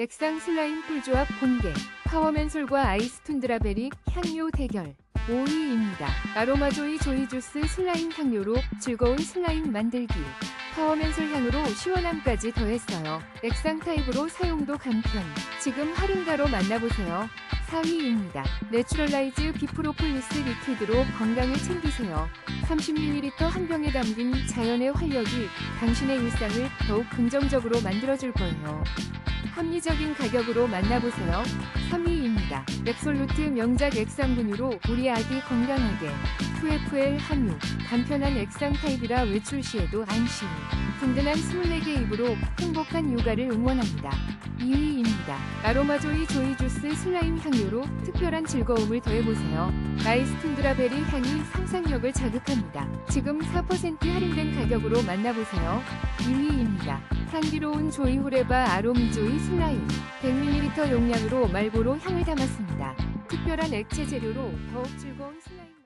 액상 슬라임 꿀조합 공개. 파워맨솔과 아이스 툰 드라베리 향료 대결. 5위입니다. 아로마조이 조이주스 슬라임 향료로 즐거운 슬라임 만들기. 파워맨솔 향으로 시원함까지 더했어요. 액상 타입으로 사용도 간편. 지금 할인가로 만나보세요. 4위입니다. 내추럴라이즈 비프로폴리스 리퀴드로 건강을 챙기세요. 30ml 한 병에 담긴 자연의 활력이 당신의 일상을 더욱 긍정적으로 만들어줄 거예요. 합리적인 가격으로 만나보세요. 3위입니다. 앱솔루트 명작 액상 분유로 우리 아기 건강하게 2FL 함유 간편한 액상 타입이라 외출 시에도 안심 든든한 24개 입으로 행복한 육아를 응원합니다. 2위 입니다. 아로마조이 조이 주스 슬라임 향료로 특별한 즐거움을 더해보세요. 아이스 툰드라베리 향이 상상력을 자극합니다. 지금 4% 할인된 가격으로 만나보세요. 2위입니다. 향기로운 조이 후레바 아로미조이 슬라임 100ml 용량으로 말보로 향을 담았습니다. 특별한 액체 재료로 더욱 즐거운 슬라임